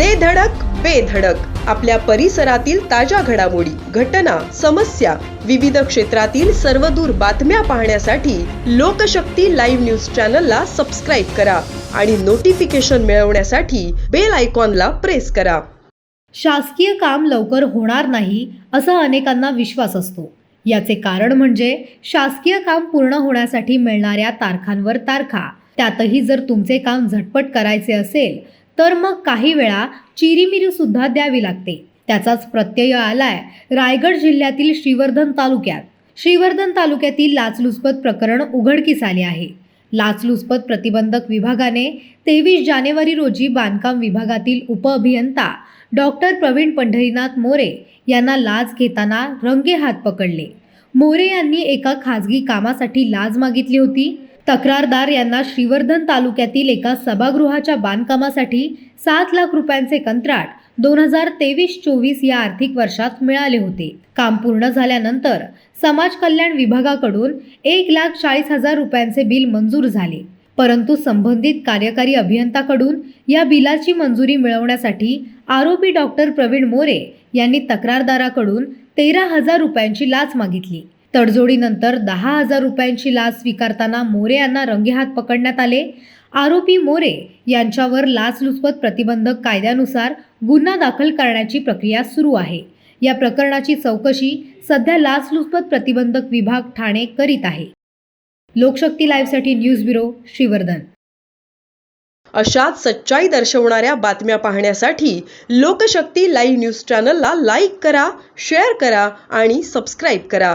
दे धडक बेधडक आपल्या परिसरातील ताज्या घडामोडी घटना समस्या विविध क्षेत्रातील सर्वदूर बातम्या पाहण्यासाठी लोकशक्ती लाईव्ह न्यूज चॅनलला सबस्क्राईब करा आणि नोटिफिकेशन मिळवण्यासाठी बेल आयकॉनला प्रेस करा. शासकीय काम लवकर होणार नाही असा अनेकांना विश्वास असतो. याचे कारण म्हणजे शासकीय काम पूर्ण होण्यासाठी मिळणाऱ्या तारखांवर तारखा. त्यातही जर तुमचे काम झटपट करायचे असेल तर मग काही वेळा चिरीमिरीसुद्धा द्यावी लागते. त्याचाच प्रत्यय आलाय रायगड जिल्ह्यातील श्रीवर्धन तालुक्यात. श्रीवर्धन तालुक्यातील लाचलुचपत प्रकरण उघडकीस आले आहे. लाचलुचपत प्रतिबंधक विभागाने तेवीस जानेवारी रोजी बांधकाम विभागातील उपअभियंता डॉक्टर प्रवीण पंढरीनाथ मोरे यांना लाच घेताना रंगे हात पकडले. मोरे यांनी एका खाजगी कामासाठी लाच मागितली होती. तक्रारदार यांना श्रीवर्धन तालुक्यातील एका सभागृहाच्या बांधकामासाठी सात लाख रुपयांचे कंत्राट दोन हजार तेवीस चोवीस या आर्थिक वर्षात मिळाले होते. काम पूर्ण झाल्यानंतर समाज कल्याण विभागाकडून एक लाख चाळीस हजार रुपयांचे बिल मंजूर झाले. परंतु संबंधित कार्यकारी अभियंताकडून या बिलाची मंजुरी मिळवण्यासाठी आरोपी डॉक्टर प्रवीण मोरे यांनी तक्रारदाराकडून तेरा हजार रुपयांची लाच मागितली. तडजोडीनंतर दहा हजार रुपयांची लाच स्वीकारताना मोरे यांना रंगेहात पकडण्यात आले. आरोपी मोरे यांच्यावर लाचलुचपत प्रतिबंधक कायद्यानुसार गुन्हा दाखल करण्याची प्रक्रिया सुरू आहे. या प्रकरणाची चौकशी सध्या लाचलुचपत प्रतिबंधक विभाग ठाणे करीत आहे. लोकशक्ती लाईव्हसाठी न्यूज ब्युरो श्रीवर्धन अशाच सच्चाई दर्शवणाऱ्या बातम्या पाहण्यासाठी लोकशक्ती लाईव्ह न्यूज चॅनलला लाईक करा शेअर करा आणि सबस्क्राईब करा.